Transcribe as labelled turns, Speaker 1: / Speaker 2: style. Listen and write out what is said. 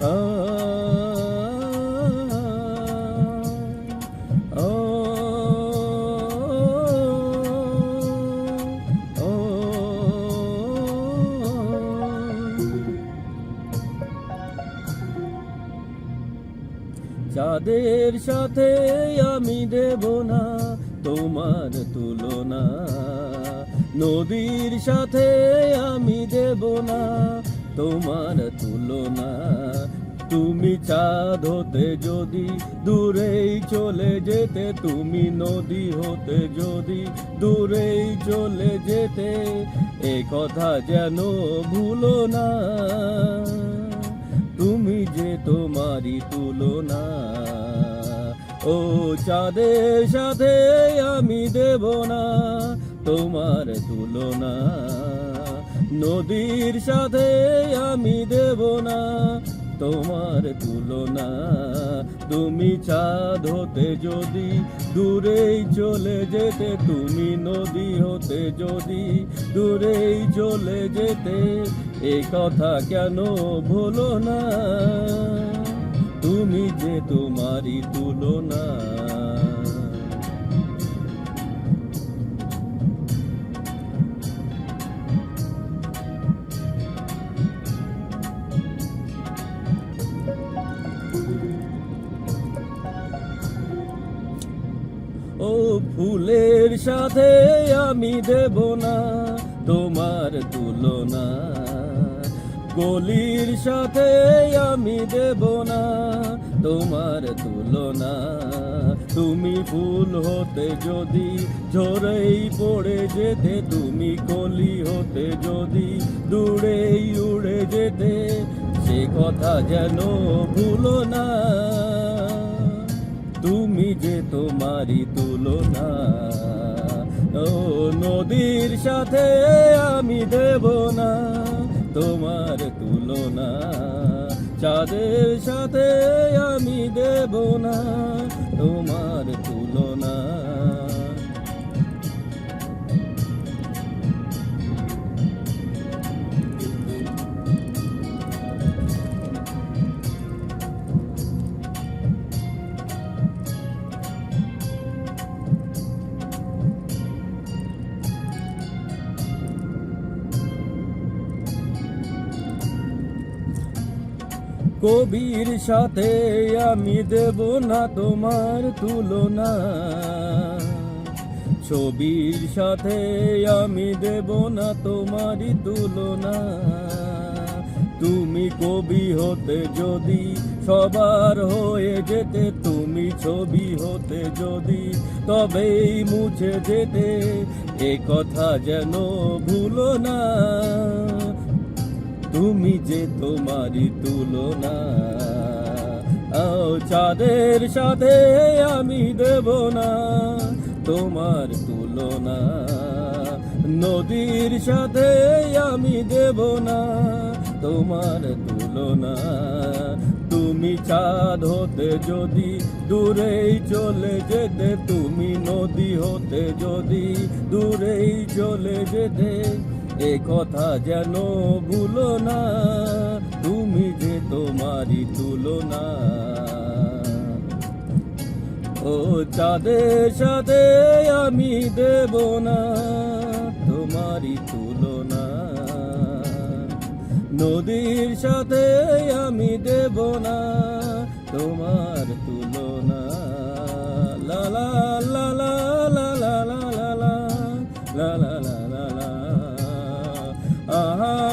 Speaker 1: যাদের সাথে আমি দেব না তোমার তুলনা। নদীর সাথে আমি দেব না তোমার তুলনা। তুমি চাঁদ হতে যদি দূরেই চলে যেতে, তুমি নদী হতে যদি দূরেই চলে যেতে, এ কথা যেন ভুলো না। তুমি যে তোমারই তুলনা, ও চাঁদের সাথে আমি দেব না তোমার তুলনা। নদীর সাথে আমি দেব না, তোমার তুলনা। তুমি চাঁদ হতে যদি দূরেই চলে যেতে, তুমি নদী হতে যদি দূরেই চলে যেতে, এ কথা কেন ভুলো না? তুমি যে তোমারই তুলনা। ও ফুলের সাথে আমি দেব না তোমার তুলনা। গলির সাথে আমি দেব না তোমার তুলনা। তুমি ফুল হতে যদি ঝরেই পড়ে যেতে, তুমি কলি হতে যদি দূরেই উড়ে যেতে, সে কথা যেন ভুলো না। তুমি যে তোমারই তুলনা, ও নদীর সাথে আমি দেব না। তোমার তুলনা, চাঁদের সাথে আমি দেব না। কবির সাথে আমি দেব না তোমার তুলনা। ছবির সাথে আমি দেব না তোমারই তুলনা। তুমি কবি হতে যদি সবার হয়ে যেতে, তুমি ছবি হতে যদি তবেই মুছে যেতে, এ কথা যেন ভুলো না। তুমি যে তোমারই তুলনা চাঁদের সাথে আমি দেব না তোমার তুলনা। নদীর সাথে আমি দেব না তোমার তুলনা। তুমি চাঁদ হতে যদি দূরেই চলে যেতে, তুমি নদী হতে যদি দূরেই চলে যেতে এ কথা যেন ভুলো না, তুমি যে তোমারই তুলনা। ও চাঁদের সাথে আমি দেব না, তোমারই তুলনা। নদীর সাথে আমি দেব না, তোমার তুলনা। লা। Uh-huh.